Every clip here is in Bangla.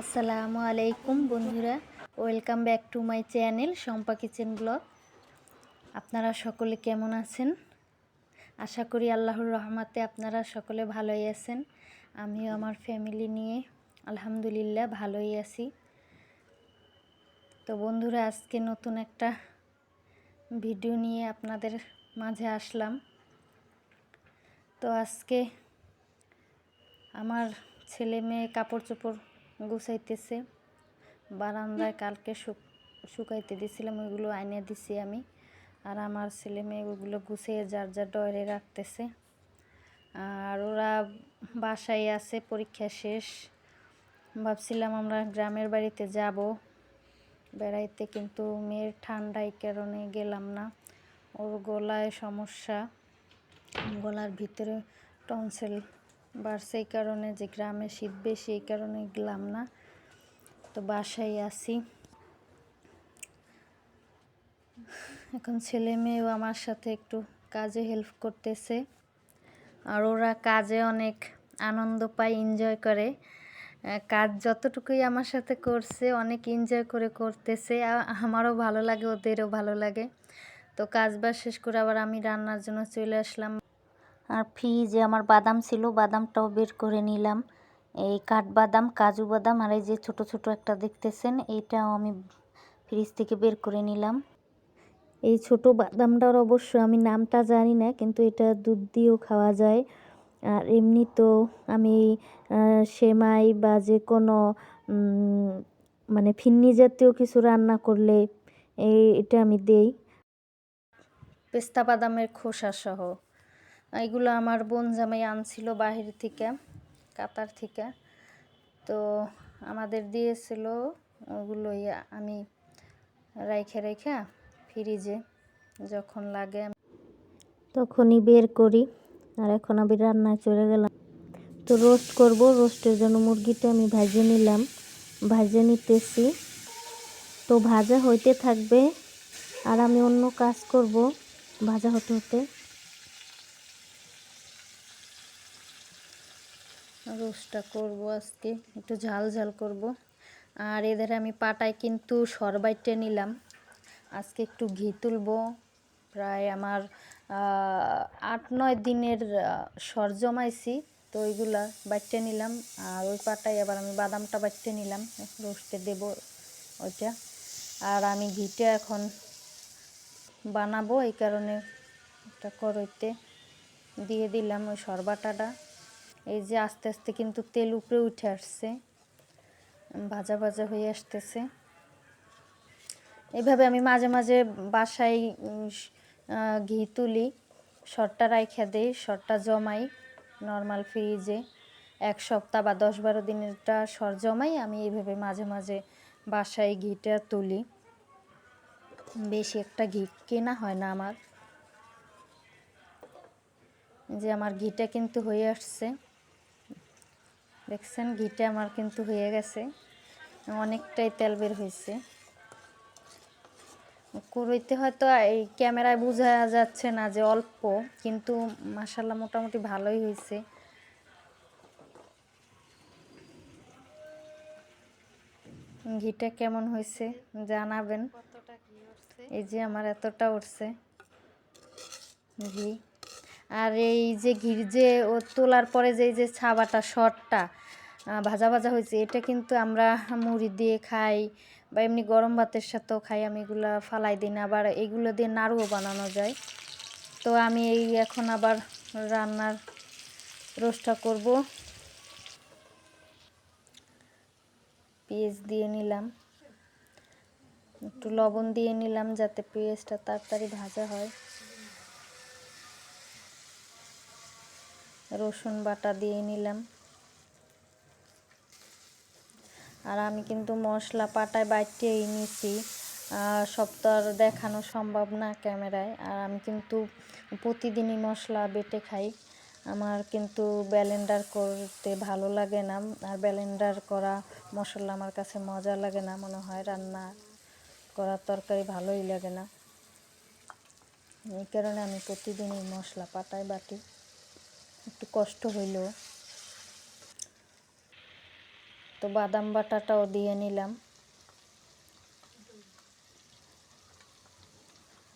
আসসালামু আলাইকুম বন্ধুরা। Welcome back to my channel Shampa kitchen blog আপনারা সকলে কেমন আছেন? আশা করি আল্লাহর রহমতে আপনারা সকলে ভালোই আছেন। আমিও আমার ফ্যামিলি নিয়ে আলহামদুলিল্লাহ ভালোই আছি। তো বন্ধুরা, আজকে নতুন একটা ভিডিও নিয়ে আপনাদের মাঝে আসলাম। তো আজকে আমার ছেলে মেয়ে কাপড় চোপড় গুছাইতেছে। বারান্দায় কালকে শুকাইতে দিছিলাম, ওইগুলো আইনে দিছি আমি। আর আমার ছেলে মেয়ে ওগুলো গুছিয়ে যার যার ডয়ারে রাখতেছে। আর ওরা বাসায় আছে, পরীক্ষা শেষ। ভাবছিলাম আমরা গ্রামের বাড়িতে যাব। বেড়াইতে কিন্তু মেয়ের ঠান্ডায় কারণে গেলাম না। ওর গলায় সমস্যা। গলার ভিতরে টনসিল বাড়ছে এই কারণে যে গ্রামে শীত বেশি এই কারণে গেলাম না। তো বাসায় আসি এখন ছেলে মেয়েও আমার সাথে একটু কাজে হেল্প করতেছে। আর ওরা কাজে অনেক আনন্দ পায় এনজয় করে। কাজ যতটুকুই আমার সাথে করছে, অনেক এনজয় করে করতেছে। আমারও ভালো লাগে, ওদেরও ভালো লাগে। তো কাজ বাজ শেষ করে আবার আমি রান্নার জন্য চলে আসলাম। আর ফ্রিজে আমার বাদাম ছিল, বাদামটাও বের করে নিলাম। এই কাঠবাদাম কাজু বাদাম আর এই যে ছোট ছোট একটা দেখতেছেন, এইটাও আমি ফ্রিজ থেকে বের করে নিলাম। এই ছোট বাদামটার অবশ্য আমি নামটা জানি না, কিন্তু এটা দুধ দিয়েও খাওয়া যায়। আর এমনি তো আমি সেমাই বা যে কোনো মানে ফিন্নি জাতীয় কিছু রান্না করলে এটা আমি দেই। পেস্তা বাদামের খোসা সহ। এগুলো আমার বোন জামাই আনছিল বাহির থেকে, কাতার থেকে। তো আমাদের দিয়েছিল ওগুলোই আমি রাইখে রেখে ফ্রিজে যখন লাগে তখনই বের করি আর এখন আমি রান্নায় চলে গেলাম। তো রোস্ট করব রোস্টের জন্য মুরগিটা আমি ভাজে নিলাম। ভাজে নিতেছি। তো ভাজা হইতে থাকবে আর আমি অন্য কাজ করব, ভাজা হতে হতে। রোস্টটা করব আজকে, একটু ঝাল ঝাল করব। আর এদের আমি পাটায় কিন্তু সরবাইটে নিলাম। আজকে একটু ঘি তুলবো। প্রায় আমার আট নয় দিনের সর জমাইছি, তো ওইগুলা বাইটে নিলাম। আর ওই পাটায় আবার আমি বাদামটা বাইটে নিলাম। রোস্টে দেব ওইটা। আর আমি ঘিটা এখন বানাবো, এই কারণে একটা কড়াইতে দিয়ে দিলাম ওই সরবাটাটা। এই যে আস্তে আস্তে কিন্তু তেল উপরে উঠে আসছে, ভাজা ভাজা হয়ে আসতেছে। এভাবে আমি মাঝে মাঝে বাসায় ঘি তুলি শর্টটা রাইখা দেই শর্টটা জমাই নর্মাল ফ্রিজে। এক সপ্তাহ বা দশ বারো দিনেরটা সর জমাই আমি এইভাবে মাঝে মাঝে বাসায় ঘিটা তুলি। বেশি একটা ঘি কেনা হয় না আমার। যে আমার ঘিটা কিন্তু হয়ে আসছে। দেখছেন ঘিটা আমার কিন্তু হয়ে গেছে। অনেকটাই তেল বের হয়েছে। করইতে হয়তো এই ক্যামেরায় বোঝা যাচ্ছে না যে অল্প কিন্তু মাসাল্লাহ মোটামুটি ভালোই হয়েছে। ঘিটা কেমন হয়েছে জানাবেন। এই যে আমার এতটা উঠছে ঘি। আর এই যে ঘির যে ও তোলার পরে যে এই যে ছাবাটা শর্টটা ভাজা ভাজা হয়েছে। এটা কিন্তু আমরা মুড়ি দিয়ে খাই বা এমনি গরম ভাতের সাথেও খাই, আমি এগুলো ফালাই দিই না। আবার এগুলো দিয়ে নাড়ুও বানানো যায়। তো আমি এই এখন আবার রান্নার রোস্টটা করব। পেঁয়াজ দিয়ে নিলাম। একটু লবণ দিয়ে নিলাম যাতে পেঁয়াজটা তাড়াতাড়ি ভাজা হয়। রসুন বাটা দিয়ে নিলাম। আর আমি কিন্তু মশলা পাটায় বাইটেই নিছি। সব তো আর দেখানো সম্ভব না ক্যামেরায়। আর আমি কিন্তু প্রতিদিনই মশলা বেটে খাই। আমার কিন্তু ব্যালেন্ডার করতে ভালো লাগে না। আর ব্যালেন্ডার করা মশলা আমার কাছে মজা লাগে না। মনে হয় রান্না করা তরকারি ভালোই লাগে না। এই কারণে আমি প্রতিদিনই মশলা পাটায় বাটি। একটু কষ্ট হইলেও তো বাদাম বাটাটাও দিয়ে নিলাম।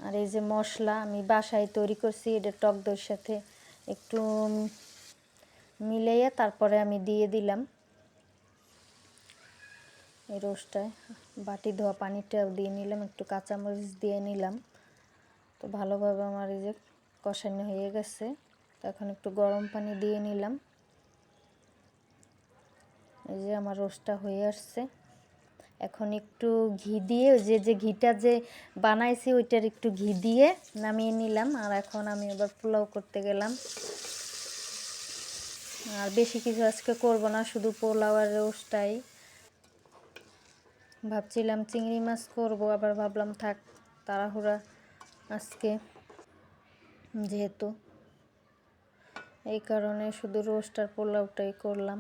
আর এই যে মশলা আমি বাসায় তৈরি করছি, এটা টক দইয়ের সাথে একটু মিলাইয়া তারপরে আমি দিয়ে দিলাম। এই রোস্টটায় বাটি ধোয়া পানিটাও দিয়ে নিলাম, একটু কাঁচামরিচ দিয়ে নিলাম। তো ভালোভাবে আমার এই যে কষানো হয়ে গেছে। তো এখন একটু গরম পানি দিয়ে নিলাম। এই যে আমার রোস্টটা হয়ে আসছে। এখন একটু ঘি দিয়ে, ওই যে যে ঘিটা যে বানাইছি, ওইটার একটু ঘি দিয়ে নামিয়ে নিলাম। আর এখন আমি এবার পোলাও করতে গেলাম। আর বেশি কিছু আজকে করব না, শুধু পোলাও আর রোস্টটাই। ভাবছিলাম চিংড়ি মাছ করব, আবার ভাবলাম থাক, তাড়াহুড়া আজকে, যেহেতু। এই কারণে শুধু রোস্ট আর পোলাওটাই করলাম।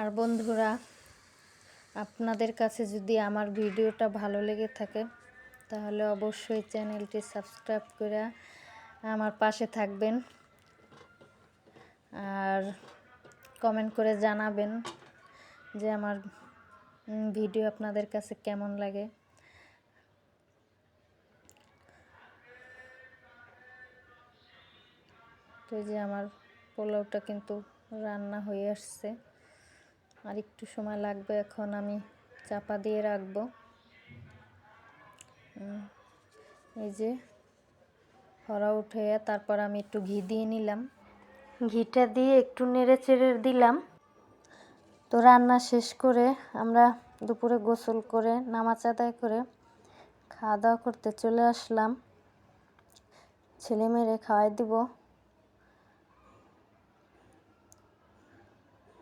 আর বন্ধুরা, আপনাদের কাছে যদি আমার ভিডিওটা ভালো লেগে থাকে, তাহলে অবশ্যই চ্যানেলটি সাবস্ক্রাইব করে আমার পাশে থাকবেন আর কমেন্ট করে জানাবেন যে আমার ভিডিও আপনাদের কাছে কেমন লাগে। তো যে আমার পোলাওটা কিন্তু রান্না হয়ে আসছে। আর একটু সময় লাগবে এখন আমি চাপা দিয়ে রাখব। এই যে হরা উঠে তারপর আমি একটু ঘি দিয়ে নিলাম। ঘিটা দিয়ে একটু নেড়ে চেড়ে দিলাম। তো রান্না শেষ করে আমরা দুপুরে গোসল করে, নামাজ আদায় করে খাওয়া দাওয়া করতে চলে আসলাম। ছেলে মেয়েরে খাওয়াই দিব।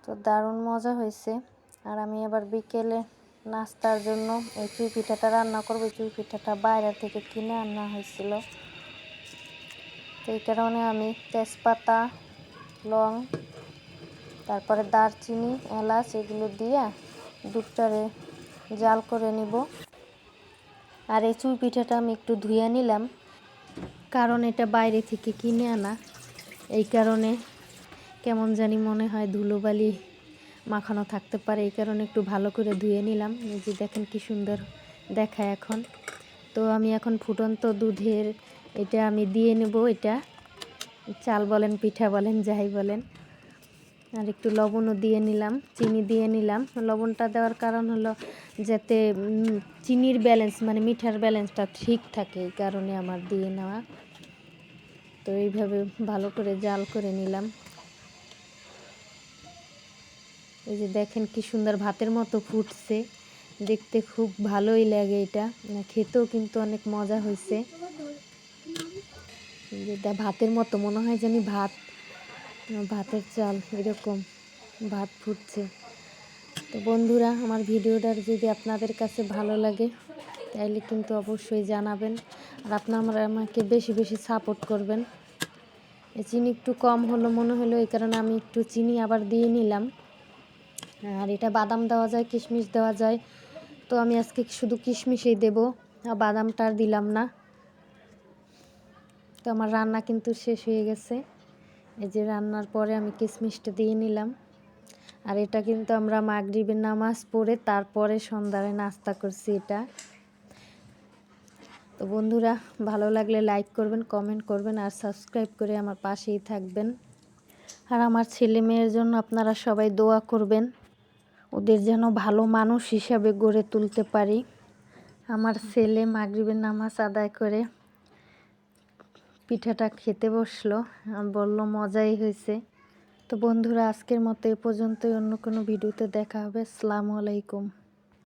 তো দারুণ মজা হয়েছে। আর আমি এবার বিকেলে নাস্তার জন্য এই চুই পিঠাটা রান্না করব। চুই পিঠাটা বাইরে থেকে কিনে আনা হয়েছিল। তো এই কারণে আমি তেজপাতা, লং, তারপরে দারচিনি, এলাচ এগুলো দিয়ে দুধটারে জাল করে নিব। আর এই চুই পিঠাটা আমি একটু ধুয়ে নিলাম। কারণ এটা বাইরে থেকে কিনে আনা। এই কারণে কেমন জানি মনে হয় ধুলোবালি মাখানো থাকতে পারে, এই কারণে একটু ভালো করে ধুয়ে নিলাম। এই যে দেখেন কি সুন্দর দেখায় এখন। তো আমি এখন ফুটন্ত দুধের এটা আমি দিয়ে নেব, এটা চাল বলেন, পিঠা বলেন, যাই বলেন। আর একটু লবণও দিয়ে নিলাম, চিনি দিয়ে নিলাম। লবণটা দেওয়ার কারণ হলো যাতে চিনির ব্যালেন্স মানে মিঠার ব্যালেন্সটা ঠিক থাকে এই কারণে আমার দিয়ে নেওয়া। তো এইভাবে ভালো করে জাল করে নিলাম। এই যে দেখেন কি সুন্দর ভাতের মতো ফুটছে। দেখতে খুব ভালোই লাগে এটা। খেতেও কিন্তু অনেক মজা হয়েছে। যেটা ভাতের মতো, মনে হয় জানি ভাত, ভাতের চাল, এরকম ভাত ফুটছে। তো বন্ধুরা, আমার ভিডিওটার যদি আপনাদের কাছে ভালো লাগে, তাইলে কিন্তু অবশ্যই জানাবেন। আর আপনারা আমাকে বেশি বেশি সাপোর্ট করবেন। চিনি একটু কম হলো, মনে হলো এই কারণে আমি একটু চিনি আবার দিয়ে নিলাম। আর এটা বাদাম দেওয়া যায়, কিশমিশ দেওয়া যায়। তো আমি আজকে শুধু কিশমিশই দেব, আর বাদামটা আর দিলাম না। তো আমার রান্না কিন্তু শেষ হয়ে গেছে। এই যে রান্নার পরে আমি কিশমিশটা দিয়ে নিলাম। আর এটা কিন্তু আমরা মাগরিবের নামাজ পড়ে তারপরে সন্ধ্যায় নাস্তা করছি এটা। তো বন্ধুরা, ভালো লাগলে লাইক করবেন, কমেন্ট করবেন, আর সাবস্ক্রাইব করে আমার পাশেই থাকবেন। আর আমার ছেলে মেয়ের জন্য আপনারা সবাই দোয়া করবেন। ওদের যেন ভালো মানুষ হিসাবে গড়ে তুলতে পারি। আমার ছেলে মাগরিবের নামাজ আদায় করে পিঠাটা খেতে বসল, বলল, মজাই হয়েছে। তো বন্ধুরা, আজকের মতো এ পর্যন্তই। অন্য কোনো ভিডিওতে দেখা হবে। আসসালামু আলাইকুম।